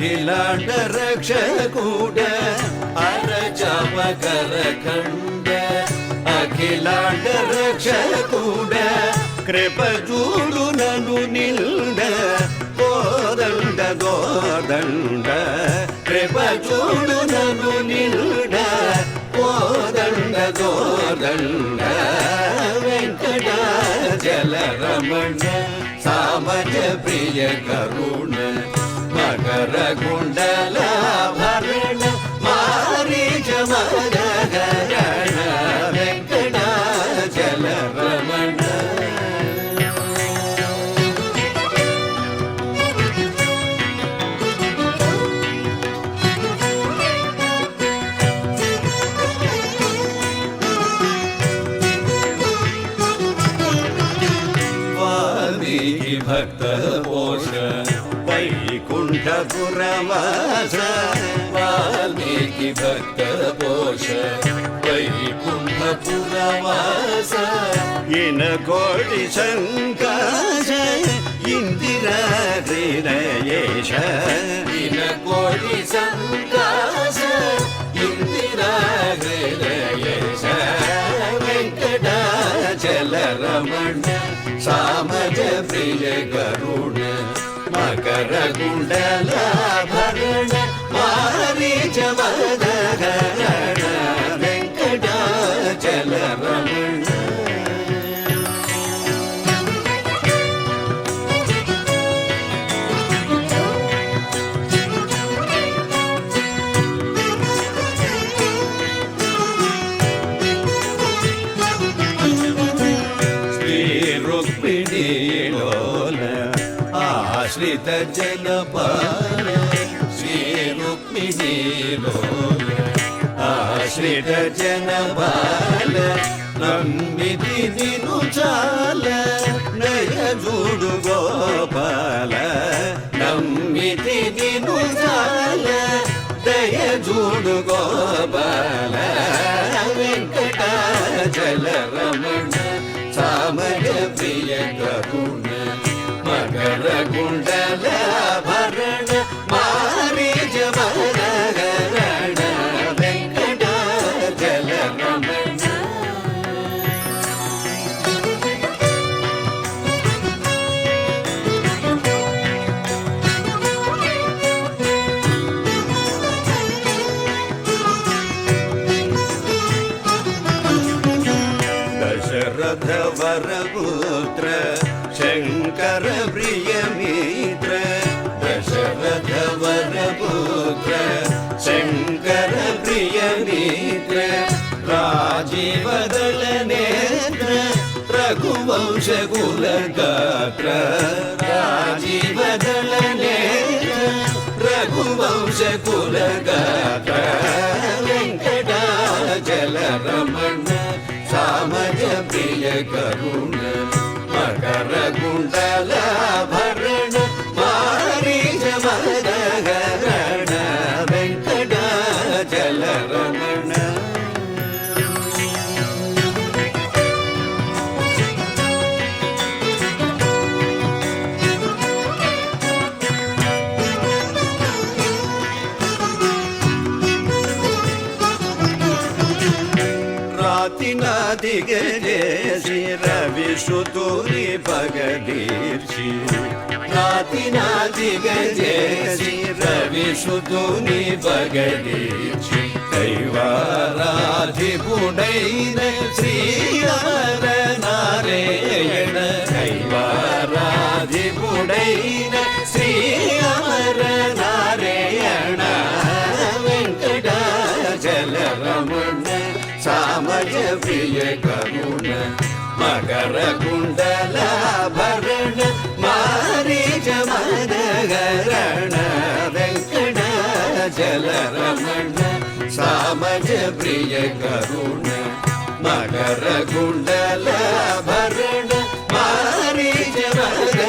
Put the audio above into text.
తిలాట రక్షకూడ అరచాప కరఖండ అఖిలాట రక్షకూడ కృపజూడు నను నిల్డ గోదండ గోదండ. కృపజూడు నను నిల్డ గోదండ గోదండ. వెంకటాచల రమణ సామజ ప్రియ కరుణ. മകര കുണ്ടലാഭരണ മാരീജ മകരണ വെങ്കട ജലരമണ ഭക്ത പോഷണ வைகுண்டபுரவாச வால்மீகி பக்த போஷ வைகுண்டபுரவாச இன கோடி சங்காச இந்திரா ஹிருதயேஷ இன கோடி சங்காச இந்திரா வெங்கடாச்சல ரமண சாமஜ பிரிய கருண கரகுண்டலாபரண மாரீஜ மதகரண வெங்கடாச்சலரமண ருக்மிணி ఆశ్రిత జనపాల శ్రీరుక్మిణీలోల ఆశ్రిత జనపాల నమ్మితి దిను చాల నయ జూడు గోపాల నమ్మితి దిను చాల దయ జూడు గోపాల. प्रिय मित्र राजीवदल नेत्र, रघुवंश कुलगात्र राजीवदल नेत्र, रघुवंश वेंकटा जल रमण, सामज प्रिय करु ನಾತಿನಾದಿಗರೇಸಿ ರವಿ ಶುತುರಿ ಬಗಡೀರ್ಷಿ ನಾತಿನಾದಿಗರೇಸಿ ರವಿ ಶುತುನಿ ಬಗಡೀರ್ಷಿ ಕೈವಾರಾಧಿ ಪುಡೈನ ಶ್ರೀವರ ನಾರೇಯಣ ಕೈವಾರಾಧಿ ಪುಡೈನ य प्रिय करुण मकर कुण्डलाभरण मारीच मनगरण वेङ्कटजलरमण सामज प्रिय करुण मकर कुण्डलाभरण मारीच मन